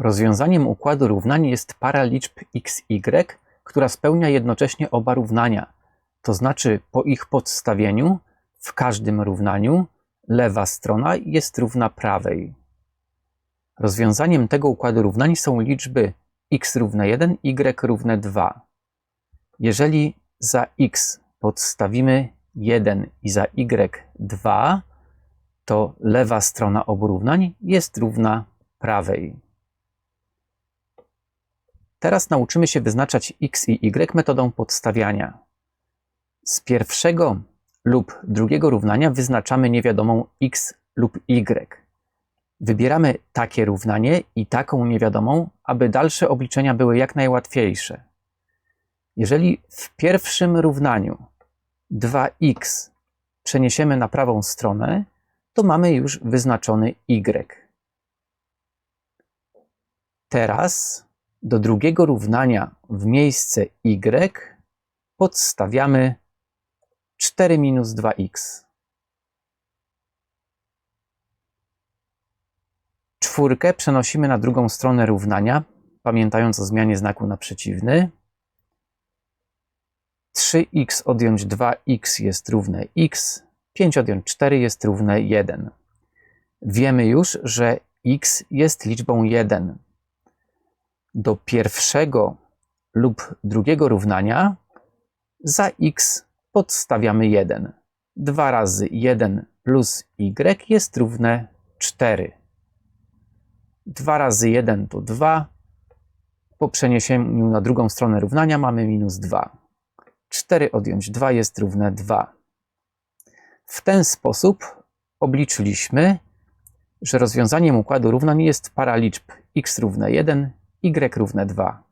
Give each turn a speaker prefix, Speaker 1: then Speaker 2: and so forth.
Speaker 1: Rozwiązaniem układu równań jest para liczb x, y, która spełnia jednocześnie oba równania. To znaczy po ich podstawieniu w każdym równaniu lewa strona jest równa prawej. Rozwiązaniem tego układu równań są liczby x równe 1, y równe 2. Jeżeli za x podstawimy 1 i za y 2, to lewa strona obu równań jest równa prawej. Teraz nauczymy się wyznaczać x i y metodą podstawiania. Z pierwszego lub drugiego równania wyznaczamy niewiadomą x lub y. Wybieramy takie równanie i taką niewiadomą, aby dalsze obliczenia były jak najłatwiejsze. Jeżeli w pierwszym równaniu 2x przeniesiemy na prawą stronę, to mamy już wyznaczony y. Teraz do drugiego równania w miejsce y podstawiamy 4 minus 2x. Czwórkę przenosimy na drugą stronę równania, pamiętając o zmianie znaku na przeciwny. 3x odjąć 2x jest równe x, 5 odjąć 4 jest równe 1. Wiemy już, że x jest liczbą 1. Do pierwszego lub drugiego równania za x podstawiamy 1. 2 razy 1 plus y jest równe 4. 2 razy 1 to 2. Po przeniesieniu na drugą stronę równania mamy minus 2. 4 odjąć 2 jest równe 2. W ten sposób obliczyliśmy, że rozwiązaniem układu równań jest para liczb x równe 1, y równe 2.